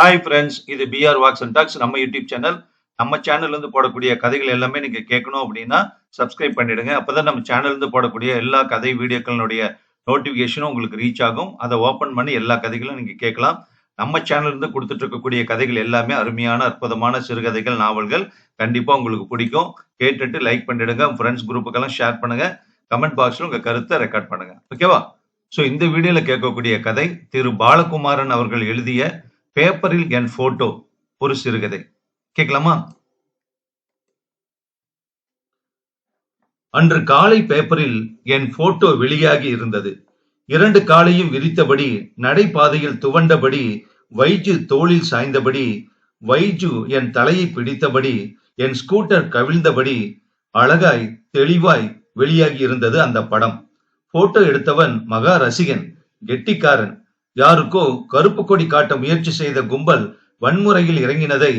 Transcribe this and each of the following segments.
Hi friends இது PR walks and talks நம்ம YouTube channel நம்ம சேனல்ல இருந்து போடக்கூடிய கதைகள் எல்லாமே நீங்க கேட்கணும் அப்படின்னா சப்ஸ்கிரைப் பண்ணிடுங்க. அப்பதான் நம்ம சேனல்ல இருந்து போடக்கூடிய எல்லா கதை வீடியோக்களுடைய நோட்டிபிகேஷனும் உங்களுக்கு ரீச் ஆகும். அதை ஓபன் பண்ணி எல்லா கதைகளும் நீங்க கேட்கலாம். நம்ம சேனல்ல இருந்து கொடுத்துட்டு இருக்கக்கூடிய கதைகள் எல்லாமே அருமையான அற்புதமான சிறுகதைகள் நாவல்கள் கண்டிப்பா உங்களுக்கு பிடிக்கும். கேட்டுட்டு லைக் பண்ணிடுங்க. ஃப்ரெண்ட்ஸ் குரூப்புக்கெல்லாம் ஷேர் பண்ணுங்க. கமெண்ட் பாக்ஸ்ல உங்க கருத்தை ரெக்கார்ட் பண்ணுங்க. ஓகேவா ஸோ இந்த வீடியோல கேட்கக்கூடிய கதை திரு பாலகுமாரன் அவர்கள் எழுதிய பேப்பரில் என் போட்டோ ஒரு சிறுகதை. கேட்கலாமா? அன்று காலை பேப்பரில் என் போட்டோ வெளியாகி இருந்தது. இரண்டு காலையும் விரித்தபடி நடைபாதையில் துவண்டபடி வைஜு தோளில் சாய்ந்தபடி வைஜு என் தலையை பிடித்தபடி என் ஸ்கூட்டர் கவிழ்ந்தபடி அழகாய் தெளிவாய் வெளியாகி இருந்தது அந்த படம். போட்டோ எடுத்தவன் மகா ரசிகன் கெட்டிக்காரன். யாருக்கோ கருப்பு கொடி காட்ட முயற்சி செய்த கும்பல் வன்முறையில் இறங்கினதை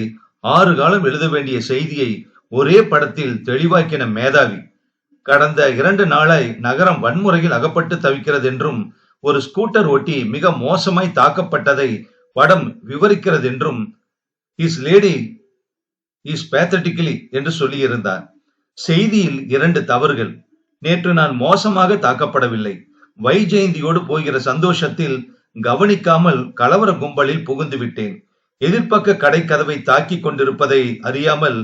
ஆறு காலம் எழுத வேண்டிய செய்தியை ஒரே படத்தில் தெளிவாக்கின மேதாவி. கடந்த இரண்டு நாளாய் நகரம் வன்முறையில் அகப்பட்டு தவிக்கிறது என்றும் ஒரு ஸ்கூட்டர் ஓட்டி மிக மோசமாய் தாக்கப்பட்டதை படம் விவரிக்கிறது என்றும் இஸ் லேடி இஸ் பேத்தட்டிக்கலி என்று சொல்லியிருந்தார் செய்தியில் இரண்டு தவறுகள். நேற்று நான் மோசமாக தாக்கப்படவில்லை. வைஜெயந்தியோடு போகிற சந்தோஷத்தில் கவனிக்காமல் கலவர கும்பலில் புகுந்து விட்டேன். எதிர்ப்பக்க கடை கதவை தாக்கி கொண்டிருப்பதை அறியாமல்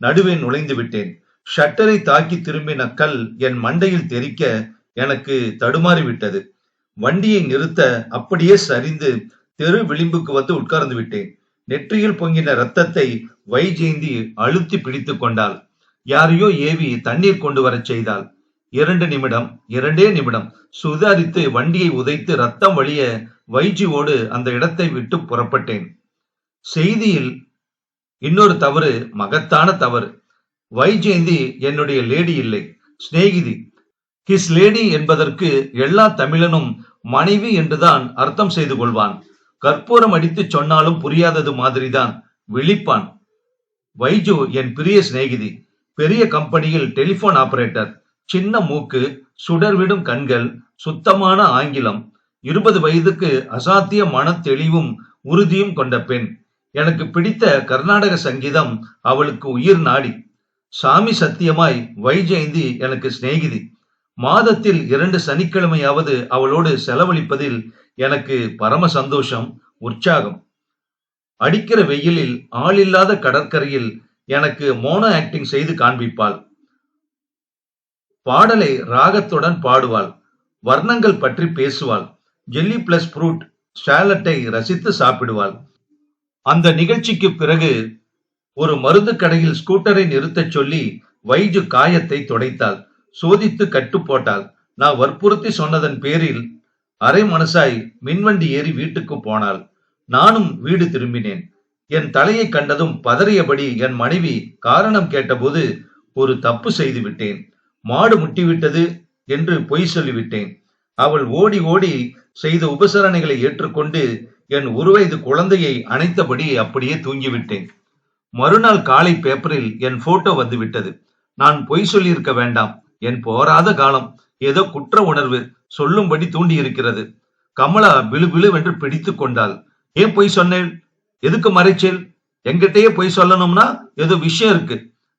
நடுவே நுழைந்து விட்டேன். ஷட்டரை தாக்கி திரும்பின கல் என் மண்டையில் தெரிக்க எனக்கு தடுமாறி விட்டது. வண்டியை நிறுத்த அப்படியே சரிந்து தெரு விளிம்புக்கு வந்து உட்கார்ந்து விட்டேன். நெற்றியில் பொங்கின ரத்தத்தை வைஜெயந்தி அழுத்தி பிடித்து கொண்டாள். யாரையோ ஏவி தண்ணீர் கொண்டு வரச் செய்தாள். இரண்டு நிமிடம் இரண்டே நிமிடம். சுதாரித்து வண்டியை உதைத்து ரத்தம் வழிய வைஜியோடு அந்த இடத்தை விட்டு புறப்பட்டேன். செய்தியில் இன்னொரு தவறு மகத்தான தவறு. வைஜெயந்தி என்னுடைய லேடி இல்லை. சிநேகிதி. ஹிஸ் லேடி என்பதற்கு எல்லா தமிழனும் மனைவி என்றுதான் அர்த்தம் செய்து கொள்வான். கற்பூரம் அடித்து சொன்னாலும் புரியாதது மாதிரிதான். விழிப்பான். வைஜு என் பிரிய சிநேகிதி. பெரிய கம்பெனியில் டெலிபோன் ஆபரேட்டர். சின்ன மூக்கு சுடர்விடும் கண்கள் சுத்தமான ஆங்கிலம் இருபது வயதுக்கு அசாத்திய மன தெளிவும் உறுதியும் கொண்ட பெண். எனக்கு பிடித்த கர்நாடக சங்கீதம் அவளுக்கு உயிர் நாடி. சாமி சத்தியமாய் வைஜெயந்தி எனக்கு சிநேகிதி. மாதத்தில் இரண்டு சனிக்கிழமையாவது அவளோடு செலவழிப்பதில் எனக்கு பரம சந்தோஷம் உற்சாகம். அடிக்கிற வெயிலில் ஆளில்லாத கடற்கரையில் எனக்கு மோனோ ஆக்டிங் செய்து காண்பிப்பாள். பாடலை ராகத்துடன் பாடுவாள். வர்ணங்கள் பற்றி பேசுவாள். ஜெல்லி பிளஸ் ஃப்ரூட் சாலட்டை ரசித்து சாப்பிடுவாள். அந்த நிகழ்ச்சிக்கு பிறகு ஒரு மருந்து கடையில் ஸ்கூட்டரை நிறுத்தச் சொல்லி வைஜு காயத்தை துடைத்தாள். சோதித்து கட்டு போட்டாள். நான் வற்புறுத்தி சொன்னதன் பேரில் அரை மனசாய் மின்வண்டி ஏறி வீட்டுக்கு போனாள். நானும் வீடு திரும்பினேன். என் தலையை கண்டதும் பதறியபடி என் மனைவி காரணம் கேட்டபோது ஒரு தப்பு செய்து விட்டேன். மாடு முட்டிவிட்டது என்று பொய் சொல்லிவிட்டேன். அவள் ஓடி ஓடி செய்த உபசரணைகளை ஏற்றுக்கொண்டு என் ஒரு வயது குழந்தையை அணைத்தபடி அப்படியே தூங்கிவிட்டேன். மறுநாள் காலை பேப்பரில் என் போட்டோ வந்து விட்டது நான் பொய் சொல்லியிருக்க வேண்டாம். என் போராத காலம் ஏதோ குற்ற உணர்வு சொல்லும்படி தூண்டியிருக்கிறது. கமலா விழு விழுவென்று பிடித்து கொண்டாள். ஏன் பொய் சொன்னேன்? எதுக்கு மறைச்சேன்? எங்கிட்டயே பொய் சொல்லணும்னா ஏதோ விஷயம் இருக்கு.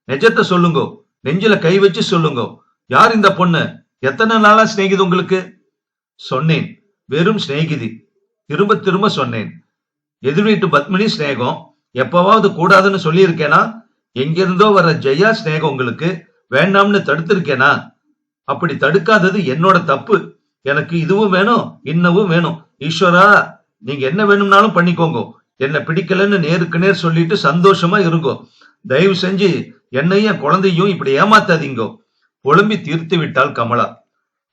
நிஜத்தை சொல்லுங்கோ. நெஞ்சில கை வச்சு சொல்லுங்க. யார் இந்த பொண்ணு? எத்தனை நாளா சிநேகிது உங்களுக்கு? சொன்னேன். வெறும் சிநேகிதி. திரும்ப திரும்ப சொன்னேன். எதிர் வீட்டு பத்மினி சிநேகம். எப்பவாவது கூடாதுன்னு சொல்லியிருக்கேனா? எங்கிருந்தோ வர ஜெயா சிநேகம் உங்களுக்கு. வேண்டாம்னு தடுத்திருக்கேனா? அப்படி தடுக்காதது என்னோட தப்பு. எனக்கு இதுவும் வேணும் இன்னவும் வேணும். ஈஸ்வரா நீங்க என்ன வேணும்னாலும் பண்ணிக்கோங்க. என்ன பிடிக்கலன்னு நேருக்கு நேர் சொல்லிட்டு சந்தோஷமா இருங்கோ. தயவு செஞ்சு என்னையும் என் குழந்தையும் இப்படி ஏமாத்தாதீங்கோ. புலம்பி தீர்த்து விட்டாள் கமலா.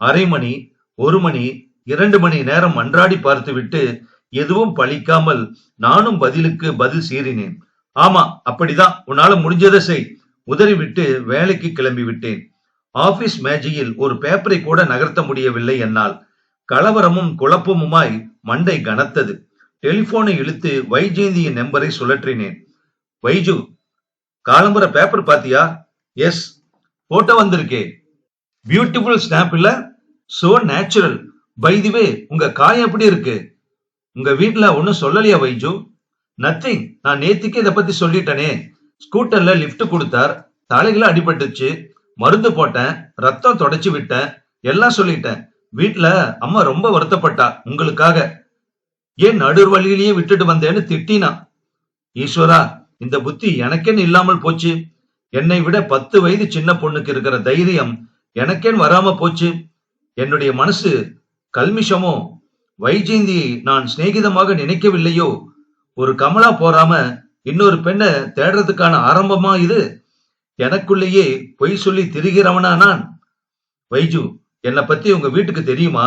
அரை மணி ஒரு மணி இரண்டு மணி நேரம் அன்றாடி பார்த்துவிட்டு எதுவும் பழிக்காமல் நானும் பதிலுக்கு பதில் சீறினேன். ஆமா அப்படிதான். உன்னால முடிஞ்சதை செய். உதறிவிட்டு வேலைக்கு கிளம்பி விட்டேன். ஆபீஸ் மேஜையில் ஒரு பேப்பரை கூட நகர்த்த முடியவில்லை என்னால். கலவரமும் குழப்பமுமாய் மண்டை கனத்தது. டெலிபோனை இழுத்து வைஜெயந்தியின் நம்பரை சுழற்றினேன். வைஜு காலம்புற பேப்பர் பாத்தியா? எஸ் போட்டோ வந்திருக்கே. பியூட்டிஃபுல் ஸ்னாப் இல்ல? So natural by the way உங்க காயம் எப்படி இருக்கு? உங்க வீட்டுல ஒன்னும் சொல்லலையா வைஜு? நத்திங் நான் நேத்திக்கே இதை பத்தி சொல்லிட்டேனே. ஸ்கூட்டர்ல லிஃப்ட் கொடுத்தார். தலைகளை அடிபட்டுச்சு. மருந்து போட்டேன். ரத்தம் தொடச்சி விட்டேன். எல்லாம் சொல்லிட்டேன். வீட்டுல அம்மா ரொம்ப வருத்தப்பட்டா உங்களுக்காக. ஏன் நடுர் வழியிலேயே விட்டுட்டு வந்தேன்னு திட்டினா. ஈஸ்வரா இந்த புத்தி எனக்கேன்னு இல்லாமல் போச்சு. என்னை விட பத்து வயது சின்ன பொண்ணுக்கு இருக்கிற தைரியம் எனக்கேன் வராம போச்சு. என்னுடைய மனசு கல்மிஷமோ வைஜெயந்தியை நான் சிநேகிதமாக நினைக்கவில்லையோ ஒரு கமலா போறாம இன்னொரு பெண்ணை தேடுறதுக்கான ஆரம்பமா இது? எனக்குள்ளேயே பொய் சொல்லி திரிகிறவனா நான்? வைஜு என்னை பத்தி உங்க வீட்டுக்கு தெரியுமா?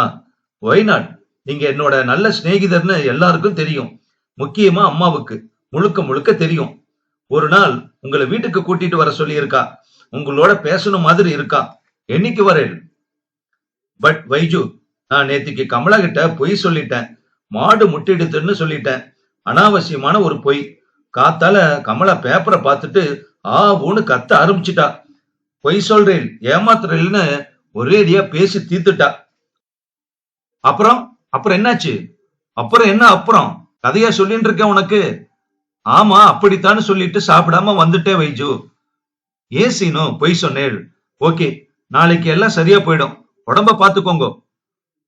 ஒய்நாட் நீங்க என்னோட நல்ல சிநேகிதர்னு எல்லாருக்கும் தெரியும். முக்கியமா அம்மாவுக்கு முழுக்க முழுக்க தெரியும். ஒரு நாள் உங்களை வீட்டுக்கு கூட்டிட்டு வர சொல்லியிருக்கா. உங்களோட பேசணும் மாதிரி இருக்கா. என்னைக்கு வரேன் பட் வைஜு நான் நேத்திக்கு கமலா கிட்ட பொய் சொல்லிட்டேன். மாடு முட்டிடுதுன்னு சொல்லிட்டேன். அனாவசியமான ஒரு பொய். காத்தால கமலா பேப்பரை பார்த்துட்டு ஆ ஊன்னு கத்த ஆரம்பிச்சிட்டா. பொய் சொல்றேன் ஏமாத்துறேன்னு ஒரேடியா பேசி தீர்த்துட்டா. அப்புறம் அப்புறம் என்னாச்சு? அப்புறம் என்ன அப்புறம்? கதையா சொல்லிட்டு இருக்கேன் உனக்கு. ஆமா அப்படித்தான்னு சொல்லிட்டு சாப்பிடாம வந்துட்டே வைஜு. ஏன் சீனு? பொய் சொன்னேள். ஓகே நாளைக்கு எல்லாம் சரியா போயிடும். உடம்ப பாத்துக்கோங்க.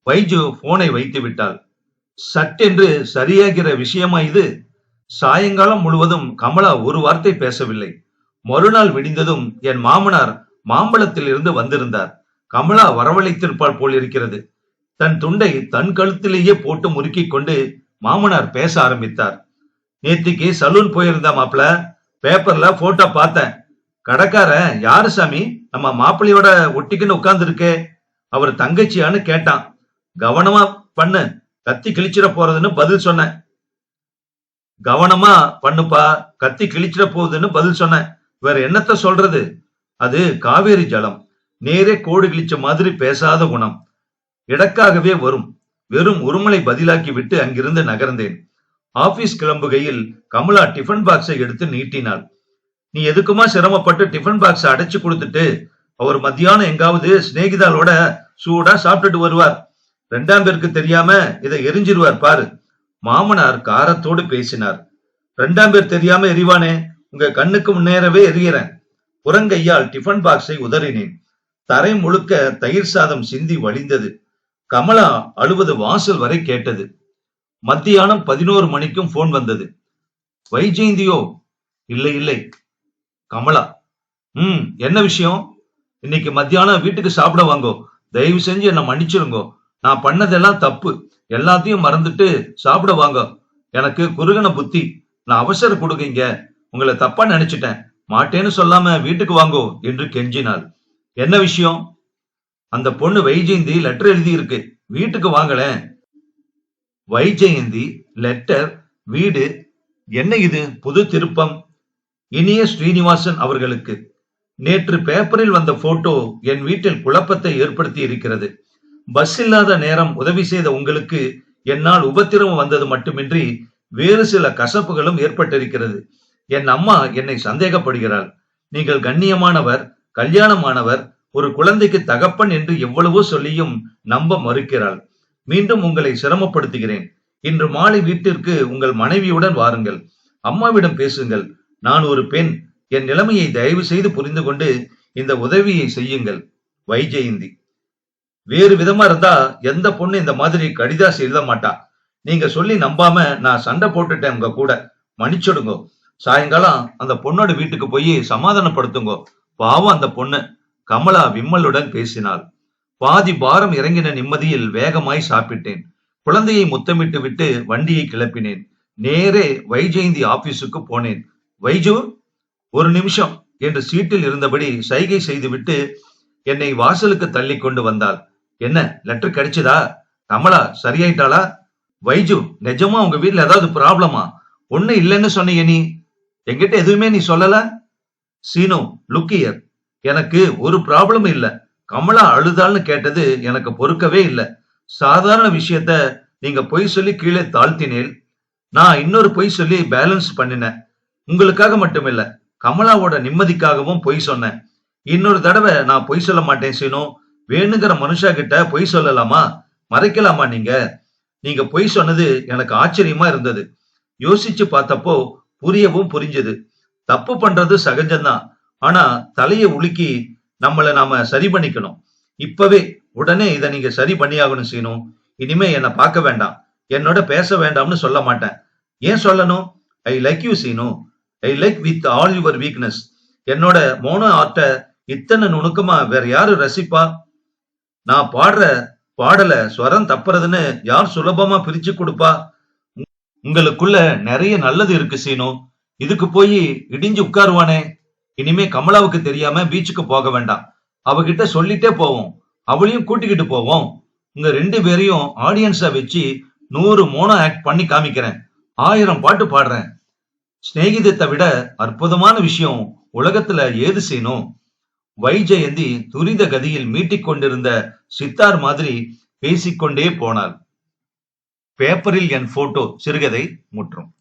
வைஜு போனை வைத்து விட்டாள். சட்டென்று சரியாகிற விஷயமா இது? சாயங்காலம் முழுவதும் கமலா ஒரு வார்த்தை பேசவில்லை. மறுநாள் விடிந்ததும் என் மாமனார் மாம்பழத்தில் இருந்து வந்திருந்தார். கமலா வரவழைத்திருப்பாள் போல் இருக்கிறது தன் துண்டை தன் கழுத்திலேயே போட்டு முறுக்கிக் கொண்டு மாமனார் பேச ஆரம்பித்தார். நேத்திக்கு சலூன் போயிருந்தா மாப்பிள. பேப்பர்ல போட்டோ பார்த்தேன். கடைக்காரன் யாரு சாமி? நம்ம மாப்பிள்ளையோட ஒட்டிக்குன்னு உட்கார்ந்து இருக்கே அவர் தங்கச்சியான்னு கேட்டான். கவனமா பண்ணு. கத்தி கிழிச்சிட போறதுன்னு பதில் சொன்னேன். கவனமா பண்ணுப்பா. கத்தி கிழிச்சிட போகுதுன்னு பதில் சொன்னேன். வேற என்னத்த சொல்றது? அது காவேரி ஜலம். நேரே கோடு கிழிச்ச மாதிரி பேசாத குணம். இடக்காகவே வரும். வெறும் உருமலை பதிலாக்கி விட்டு அங்கிருந்து நகர்ந்தேன். ஆபீஸ் கிளம்புகையில் கமலா டிஃபன் பாக்ஸை எடுத்து நீட்டினாள். நீ எதுக்குமா சிரமப்பட்டு டிஃபன் பாக்ஸ் அடைச்சு கொடுத்துட்டு? அவர் மத்தியானம் எங்காவது சிநேகிதாலோட சூடா சாப்பிட்டுட்டு வருவார். ரெண்டாம் பேருக்கு தெரியாம இதை எரிஞ்சிருவார் பாரு. மாமனார் காரத்தோடு பேசினார். ரெண்டாம் பேர் தெரியாம எரிவானே உங்க கண்ணுக்கு முன்னேறவே எரியறேன் புறங்கையால் டிஃபன் பாக்ஸை உதறினேன். தரை முழுக்க தயிர் சாதம் சிந்தி வழிந்தது. கமலா அழுவது வாசல் வரை கேட்டது. மத்தியானம் பதினோரு மணிக்கும் போன் வந்தது. வைஜெயந்தியோ? இல்லை இல்லை. கமலா. ம் என்ன விஷயம்? இன்னைக்கு மத்தியானம் வீட்டுக்கு சாப்பிட வாங்கோ. தயவு செஞ்சு என்ன மன்னிச்சிருங்கோ. நான் பண்ணதெல்லாம் தப்பு. எல்லாத்தையும் மறந்துட்டு சாப்பிட வாங்க. எனக்கு குறுகன புத்தி. நான் அவசர கொடுக்கீங்க. உங்களை தப்பா நினைச்சிட்டேன். மாட்டேன்னு சொல்லாம வீட்டுக்கு வாங்கோ என்று கெஞ்சினாள். என்ன விஷயம்? அந்த பொண்ணு வைஜெயந்தி லெட்டர் எழுதி இருக்கு வீட்டுக்கு வாங்களேன். வைஜெயந்தி லெட்டர் வீடு என்ன இது? புது திருப்பம். இனிய ஸ்ரீனிவாசன் அவர்களுக்கு நேற்று பேப்பரில் வந்த போட்டோ என் வீட்டில் குழப்பத்தை ஏற்படுத்தி இருக்கிறது. பஸ் இல்லாத நேரம் உதவி செய்த உங்களுக்கு என்னால் உபத்திரவம் வந்தது மட்டுமின்றி வேறு சில கசப்புகளும் ஏற்பட்டிருக்கிறது. என் அம்மா என்னை சந்தேகப்படுகிறாள். நீங்கள் கண்ணியமானவர் கல்யாணமானவர் ஒரு குழந்தைக்கு தகப்பன் என்று எவ்வளவோ சொல்லியும் நம்ப மறுக்கிறாள். மீண்டும் உங்களை சிரமப்படுத்துகிறேன். இன்று மாலை வீட்டிற்கு உங்கள் மனைவியுடன் வாருங்கள். அம்மாவிடம் பேசுங்கள். நான் ஒரு பெண். என் நிலைமையை தயவு செய்து புரிந்து கொண்டு இந்த உதவியை செய்யுங்கள். வைஜெயந்தி. வேறு விதமா இருந்தா எந்த பொண்ணு இந்த மாதிரி கடிதாசி எழுத மாட்டா. நீங்க சொல்லி நம்பாம நான் சண்டை போட்டுட்டேன் உங்க கூட. மன்னிச்சுடுங்கோ. சாயங்காலம் அந்த பொண்ணோட வீட்டுக்கு போய் சமாதானப்படுத்துங்கோ. பாவம் அந்த பொண்ணு. கமலா விம்மலுடன் பேசினாள். பாதி பாரம் இறங்கின நிம்மதியில் வேகமாய் சாப்பிட்டேன். குழந்தையை முத்தமிட்டு விட்டு வண்டியை கிளப்பினேன். நேரே வைஜெயந்தி ஆபீஸுக்கு போனேன். வைஜு ஒரு நிமிஷம் என்று சீட்டில் இருந்தபடி சைகை செய்துவிட்டு என்னை வாசலுக்கு தள்ளி கொண்டு வந்தாள். என்ன லெட்டர் கிடைச்சதா? கமலா சரியாயிட்டாளா? வைஜு நிஜமா உங்க வீட்டுல ஏதாவது ப்ராப்ளமா? ஒண்ணு இல்லைன்னு சொன்னீங்க நீ. என்கிட்ட எதுவுமே நீ சொல்லல? சீனு லுக்கியர் எனக்கு ஒரு ப்ராப்ளம் இல்ல. கமலா அழுதாள்னு கேட்டது எனக்கு பொறுக்கவே இல்ல. சாதாரண விஷயத்த நீங்க பொய் சொல்லி கீழே தாழ்த்தினேன் நான் இன்னொரு பொய் சொல்லி பேலன்ஸ் பண்ணினேன். உங்களுக்காக மட்டுமில்ல கமலாவோட நிம்மதிக்காகவும் பொய் சொன்னேன். இன்னொரு தடவை நான் பொய் சொல்ல மாட்டேன் சீனு. வேணுங்கிற மனுஷா கிட்ட பொய் சொல்லலாமா? மறைக்கலாமா நீங்க? நீங்க பொய் சொன்னது எனக்கு ஆச்சரியமா இருந்தது. யோசிச்சு பார்த்தப்போ புரியவும் புரிஞ்சது. தப்பு பண்றது சகஜம்தான். ஆனா தலையை உலுக்கி நம்மளை நாம சரி பண்ணிக்கணும். இப்பவே உடனே இதை நீங்க சரி பண்ணியாகணும் சீனும் இனிமே என்னை பார்க்க வேண்டாம். என்னோட பேச வேண்டாம்னு சொல்ல மாட்டேன். ஏன் சொல்லணும்? I like you Seenu. I like with all your weakness என்னோட மோனோ ஆர்ட்ட இத்தனை நுணுக்கமா வேற யாரு ரசிப்பா? நான் பாடுற பாடல ஸ்வரம் தப்புறதுன்னு யார் சுலபமா பிரிச்சு கொடுப்பா? உங்களுக்குள்ள நிறைய நல்லது இருக்கு சீனு. இதுக்கு போய் இடிஞ்சு உட்காருவானே. இனிமே கமலாவுக்கு தெரியாம பீச்சுக்கு போக வேண்டாம். அவகிட்ட சொல்லிட்டே போவோம். அவளையும் கூட்டிக்கிட்டு போவோம். உங்க ரெண்டு பேரையும் ஆடியன்ஸா வச்சு நூறு மோனோ ஆக்ட் பண்ணி காமிக்கிறேன். ஆயிரம் பாட்டு பாடுறேன். சிநேகிதத்தை விட அற்புதமான விஷயம் உலகத்துல ஏது செய்யணும்? வைஜெயந்தி துரித கதியில் மீட்டிக் கொண்டிருந்த சித்தார் மாதிரி பேசிக்கொண்டே போனாள் பேப்பரில் என் போட்டோ சிறுகதை முற்றும்.